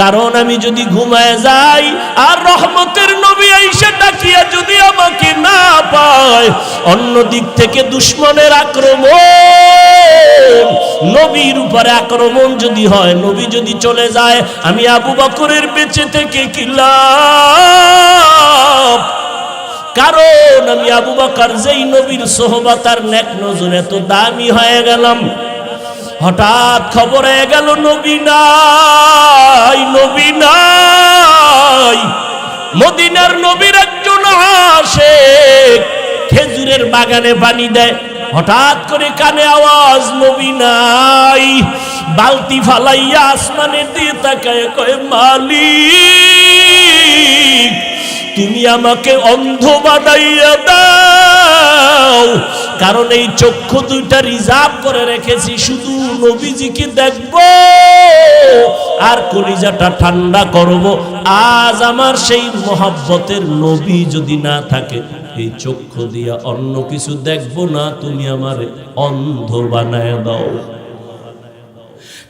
কারণ আমি যদি ঘুমায় যাই, আর রহমতের নবী আইসা ডাকিয়া যদি আমাকে না পায়, অন্য দিক থেকে দুশ্মনের আক্রমণ, নবীর উপরে আক্রমণ যদি হয়, নবী যদি চলে যায়, আমি আবু বকরের বেঁচে থেকে কি লাভ? কারণ আমি আবু বকর যেই নবীর সোহবাতার নেক নজর এত দামি হয়ে গেলাম। হঠাৎ খবর গেল, নবী নাই নবী নাই। মদিনার নবীর একজন আসে, খেজুরের বাগানে পানি দেয়। হঠাৎ করে কানে আওয়াজ, নবী নাই। বালতি ফালাইয়া আসমানের দিয়ে তাকায়, কয়, মালিক, তুমি আমাকে অন্ধ বানাইয়া দাও। কারণ এই চক্ষু দুইটা রিজার্ভ করে রেখেছি, শুধু নবীজিকে দেখব আর কলিজাটা ঠান্ডা করব। আজ আমার সেই মহাব্বতের নবী যদি না থাকে, এই চক্ষু দিয়া অন্য কিছু দেখব না, তুমি আমার অন্ধ বানায় দাও।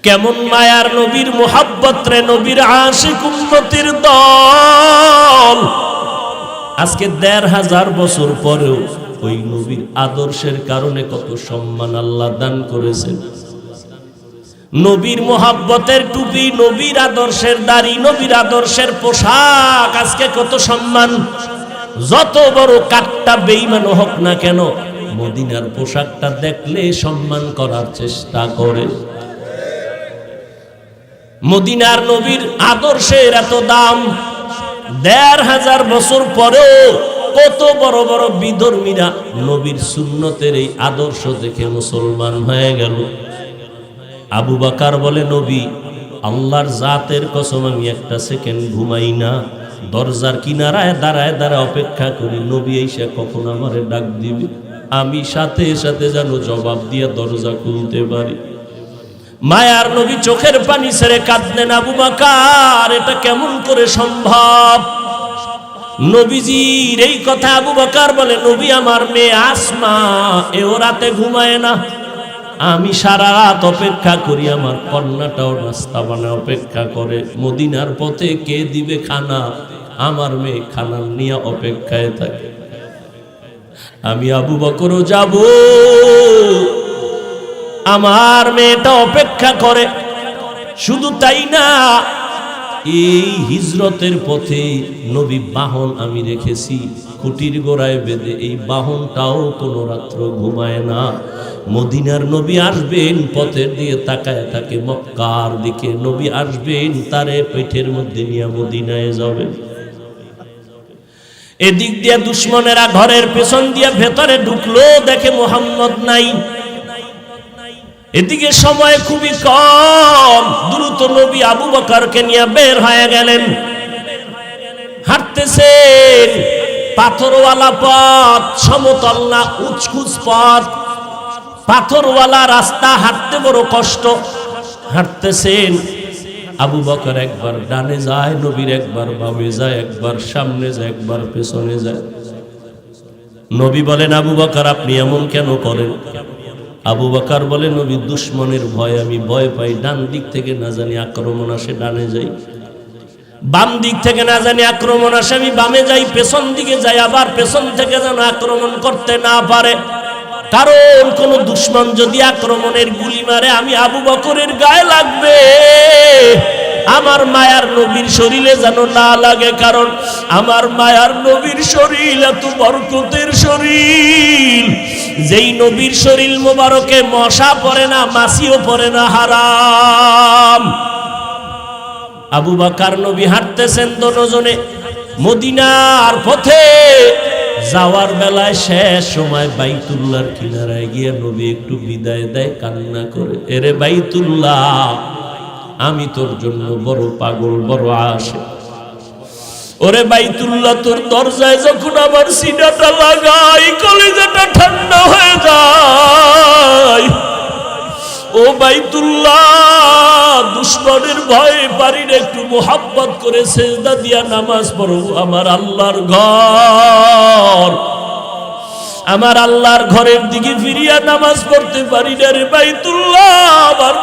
কেমন মায়ার নবীর মোহাব্বত রে নবীর আশিক উন্নতির দল। আজকে দেড় হাজার বছর পরেও ওই নবীর আদর্শের কারণে কত সম্মান আল্লাহ দান করেছেন। নবীর মোহাব্বতের টুপি, নবীর আদর্শের দাড়ি, নবীর আদর্শের পোশাক, আজকে কত সম্মান। যত বড় কাঠটা বেইমান হোক না কেন, মদিনার পোশাকটা দেখলে সম্মান করার চেষ্টা করে। মদিনার নবীর আদর্শের এত দাম, দেড় হাজার বছর পরেও কত বড় বড় বিধর্মীরা নবীর সুন্নতের এই আদর্শ দেখে মুসলমান হয়ে গেল। আবু বাকার বলে, নবী, আল্লাহর জাতের কসম আমি একটা সেকেন্ড ঘুমাই না। দরজার কিনারায় দাঁড়ায় দাঁড়ায় অপেক্ষা করি। নবী এসে কখন আমারে ডাক দিবে? আমি সাথে সাথে যেন জবাব দিয়ে দরজা খুলতে পারি। মায়ার নবী চোখের পানি ছেড়ে কাঁদলেন আবু বাকার, এটা কেমন করে সম্ভব? নবীজির এই কথা আবু বাকার বলে, নবী আমার মেয়ে আসমা, এও রাতে ঘুমায় না। আমি সারা রাত অপেক্ষা করি, আমার কন্যাটাও নাস্তা বানায়, অপেক্ষা করে। মদিনার পথে কে দিবে খানা? আমার মেয়ে খানা নিয়ে অপেক্ষায় থাকে। আমি আবু বকরও যাব। আমার মেয়েটা অপেক্ষা করে। শুধু তাই না এই হিজরতের পথে নবী বাহন আমি রেখেছি। কুটির গোড়ায় বেঁধে এই বাহনটাও কোনো রাত্র ঘুমায় না। মদিনার নবী আসবেন, পথের দিয়ে তাকায় থাকে মক্কার দিকে। নবী আসবেন, তারে পেটের মধ্যে নিয়ে মদিনায় যাবেন এদিক দিয়ে দুশ্মনেরা ঘরের পেছন দিয়ে ভেতরে ঢুকলো, দেখে মোহাম্মদ নাই। এদিকে সময় খুবই কম। দ্রুত নবী আবু বকরকে নিয়ে বের হয়ে গেলেন। হাঁটতেছেন। পাথরওয়ালা পথ, সমতল না উচকুচ পথ। পাথরওয়ালা রাস্তা হাঁটতে বড় কষ্ট। হাঁটতেছেন। আবু বকর একবার ডানে যায়, নবীর একবার বামে যায়, একবার সামনে যায়, একবার পেছনে যায়। নবী বলেন, আবু বকর, আপনি এমন কেন করেন? আবু বাকার বলে, নবী, দুশ্মনের ভয় আমি ভয় পাই। ডান দিক থেকে না জানি আক্রমণ আসে, ডানে যাই। বাম দিক থেকে না জানি আক্রমণ আসে, আমি বামে যাই। পেছন দিকে যাই, আবার পেছন থেকে যেন আক্রমণ করতে না পারে। কারণ কোন দুশ্মন যদি আক্রমণের গুলি মারে, আমি আবু বকরের গায়ে লাগবে। আমার মায়ার নবীর শরীরে যেন না লাগে, কারণ আমার মায়ার নবীর শরীর এত বরকতের শরীর। যেই নবীর শরীর মোবারকে মশা পড়ে না মাসিও পড়ে না, হারাম। আবু বাকার নবী হাঁটতেছেন দনজনে, মদিনার পথে। যাওয়ার বেলায় শেষ সময় বাইতুল্লাহর কিনারায় গিয়ে নবী একটু বিদায় দেয়, কান্না করে, এরে বাইতুল্লাহ আমি তোর জন্য বড় পাগল, বড় আসে ওরে বাইতুল্লাহ, তোর দরজায় যখন আমার সিনাটা লাগাই, কলিজাটা ঠান্ডা হয়ে যায়। ও বাইতুল্লাহ, দুশ্মনের ভয়ে বাড়ির একটু মোহাব্বত করে সেজদা দিয়া নামাজ পড়ো, আমার আল্লাহর ঘর। আমার আল্লাহর ঘরের দিকে ফিরিয়া নামাজ পড়তে পারি না রে বাইতুল্লাহ, আমার